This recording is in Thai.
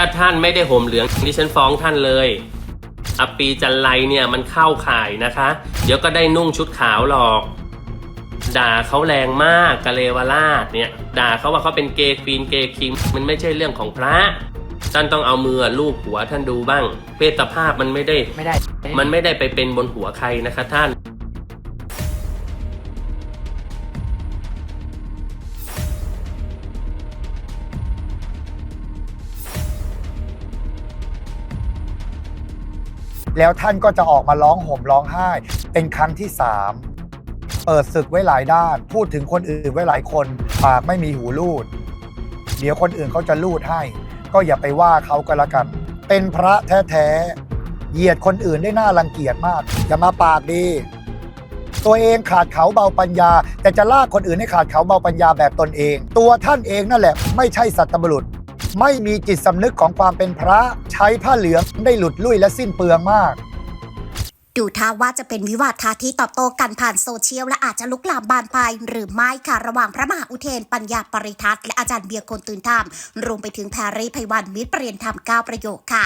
ถ้าท่านไม่ได้ห่มเหลืองดิฉันฟ้องท่านเลยอปีจันไรเนี่ยมันเข้าข่ายนะคะ เดี๋ยวก็ได้นุ่งชุดขาวหรอก ด่าเขาแรงมากกะเลวราชเนี่ย ด่าเขาว่าเขาเป็นเกย์ควีนเกย์คิงมันไม่ใช่เรื่องของพระท่านต้องเอามือลูบหัวท่านดูบ้าง เพศภาพมันไม่ได้ไม่ได้ มันไม่ได้ไปเป็นบนหัวใครนะคะท่าน แล้วท่านก็จะออกมาร้องห่มร้องไห้ เป็นครั้งที่สามเปิดศึกไว้หลายด้าน พูดถึงคนอื่นไว้หลายคน ปากไม่มีหูรูด เดี๋ยวคนอื่นเขาจะรูดให้ ก็อย่าไปว่าเขาก็แล้วกัน เป็นพระแท้ๆเหยียดคนอื่นได้น่ารังเกียจมากอย่ามาปากดี ตัวเองขาดเขาเบาปัญญา แต่จะลากคนอื่นให้ขาดเขาเบาปัญญาแบบตนเอง ตัวท่านเองนั่นแหละ ไม่ใช่สัตบุรุษ ไม่มีจิตสำนึกของความเป็นพระใช้ผ้าเหลืองได้หลุดลุ่ยและสิ้นเปลืองมาก ดูท่าว่าจะเป็นวิวาทาที่ตอบโต้กันผ่านโซเชียล และอาจจะลุกลามบานปลายหรือไม่ค่ะ ระหว่างพระมหาอุเทนปัญญาปริทัศน์และอาจารย์เบียร์คนตื่นธรรมรวมไปถึงแพรรี่ไพวันมิตรเปลี่ยนธรรมก้าประโยคค่ะ